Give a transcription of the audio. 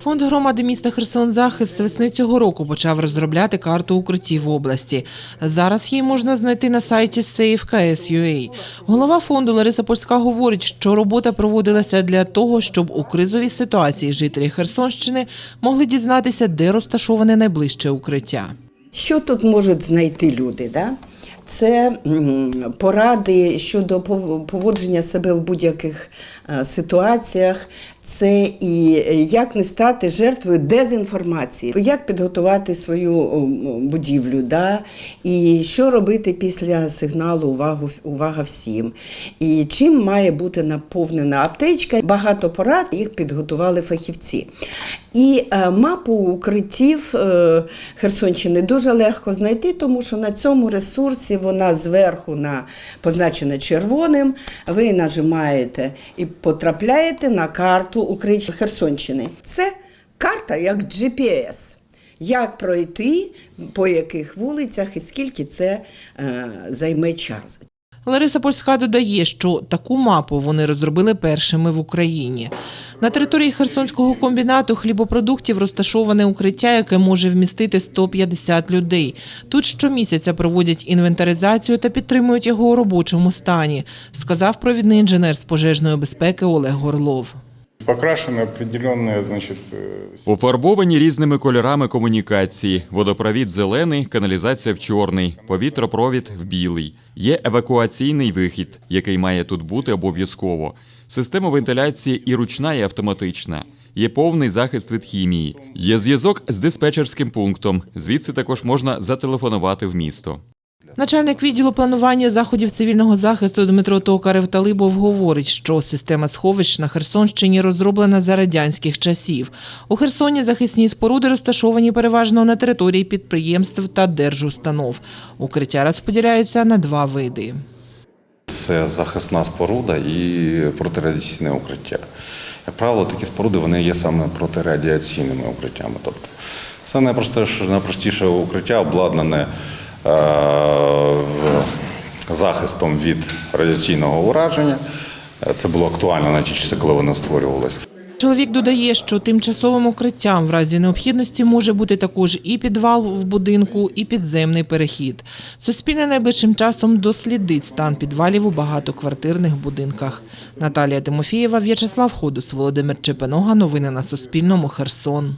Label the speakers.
Speaker 1: Фонд громади міста Херсон Захист з весни цього року почав розробляти карту укриттів в області. Зараз її можна знайти на сайті SafeKS.ua. Голова фонду Лариса Польська говорить, що робота проводилася для того, щоб у кризовій ситуації жителі Херсонщини могли дізнатися, де розташоване найближче укриття.
Speaker 2: Що тут можуть знайти люди? Да? Це поради щодо пов- поводження себе в будь-яких е, ситуаціях. Це і як не стати жертвою дезінформації, як підготувати свою будівлю, да? і що робити після сигналу увагу, увага всім. І чим має бути наповнена аптечка. Багато порад їх підготували фахівці. І е, мапу укриттів е, Херсонщини дуже легко знайти, тому що на цьому ресурсі вона зверху на позначена червоним. Ви нажимаєте і потрапляєте на карту укриттів Херсонщини. Це карта як GPS. Як пройти, по яких вулицях і скільки це е, займе час.
Speaker 1: Лариса Польська додає, що таку мапу вони розробили першими в Україні. На території Херсонського комбінату хлібопродуктів розташоване укриття, яке може вмістити 150 людей. Тут щомісяця проводять інвентаризацію та підтримують його у робочому стані, сказав провідний інженер з пожежної безпеки Олег Горлов
Speaker 3: Покрашены определенные, значит, э,
Speaker 4: Пофарбовані різними кольорами комунікації: водопровід зелений, каналізація в чорний, повітропровід в білий. Є евакуаційний вихід, який має тут бути обов'язково. Система вентиляції і ручна, і автоматична. Є повний захист від хімії. Є зв'язок з диспетчерським пунктом. Звідси також можна зателефонувати в місто.
Speaker 1: Начальник відділу планування заходів цивільного захисту Дмитро Токарев Талибов говорить, що система сховищ на Херсонщині розроблена за радянських часів. У Херсоні захисні споруди розташовані переважно на території підприємств та держустанов. Укриття розподіляються на два види.
Speaker 5: Це захисна споруда і протирадіаційне укриття. Як правило, такі споруди вони є саме протирадіаційними укриттями. Тобто це найпростіше, найпростіше укриття, обладнане захистом від радіаційного ураження. Е, Це було актуально на ті часи, коли вони створювалися.
Speaker 1: Чоловік додає, що тимчасовим укриттям в разі необхідності може бути також і підвал в будинку, і підземний перехід. Суспільне найближчим часом дослідить стан підвалів у багатоквартирних будинках. Наталія Тимофієва, В'ячеслав Ходус, Володимир Чепенога. Новини на Суспільному. Херсон.